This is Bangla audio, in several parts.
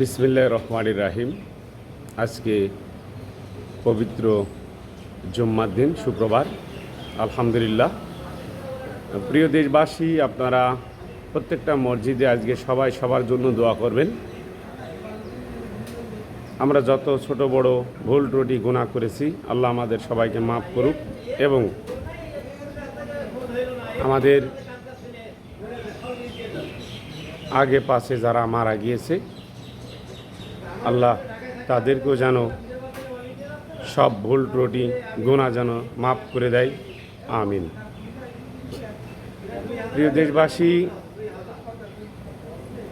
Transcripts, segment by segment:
বিসমিল্লাহ রহমানির রাহিম। আজকে পবিত্র জুম্মার দিন, শুক্রবার। আলহামদুলিল্লাহ। প্রিয় দেশবাসী, আপনারা প্রত্যেকটা মসজিদে আজকে সবাই সবার জন্য দোয়া করবেন। আমরা যত ছোট বড় ভুল ত্রুটি গুণা করেছি, আল্লাহ আমাদের সবাইকে মাফ করুক এবং আমাদের আগে পাশে যারা মারা গিয়েছে আল্লাহ তাদেরকেও যেন সব ভুল ত্রুটি গোনা যেন মাফ করে দেয়। আমিন। প্রিয় দেশবাসী,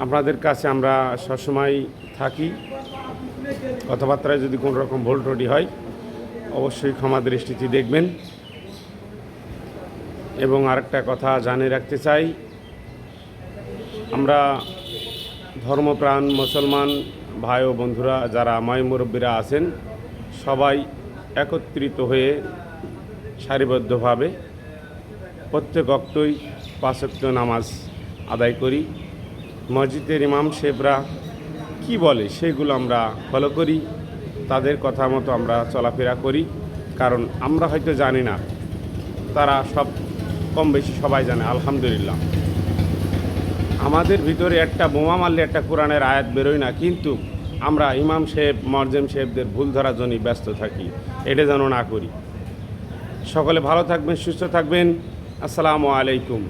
আপনাদের কাছে আমরা সবসময় থাকি। কথাবার্তায় যদি কোনো রকম ভুল ত্রুটি হয়, অবশ্যই ক্ষমা দৃষ্টিতে দেখবেন। এবং আরেকটা কথা জানিয়ে রাখতে চাই, আমরা ধর্মপ্রাণ মুসলমান ভাই ও বন্ধুরা, যারা মাই মুরব্বীরা আছেন, সবাই একত্রিত হয়ে সারিবদ্ধভাবে প্রত্যেক অক্টই পাঁচক্ত নামাজ আদায় করি। মসজিদের ইমাম সাহেবরা কি বলে সেগুলো আমরা ফলো করি, তাদের কথা মতো আমরা চলাফেরা করি, কারণ আমরা হয়তো জানি না, তারা সব কম বেশি সবাই জানে, আলহামদুলিল্লাহ। আমাদের ভিতরে একটা বোমা মারলে একটা কোরআনের আয়াত বেরোয় না, কিন্তু আমরা ইমাম সাহেব, মরজেম সাহেবদের ভুল ধরার জন্যই ব্যস্ত থাকি, এটা যেন না করি। সকলে ভালো থাকবেন, সুস্থ থাকবেন। আসসালামু আলাইকুম।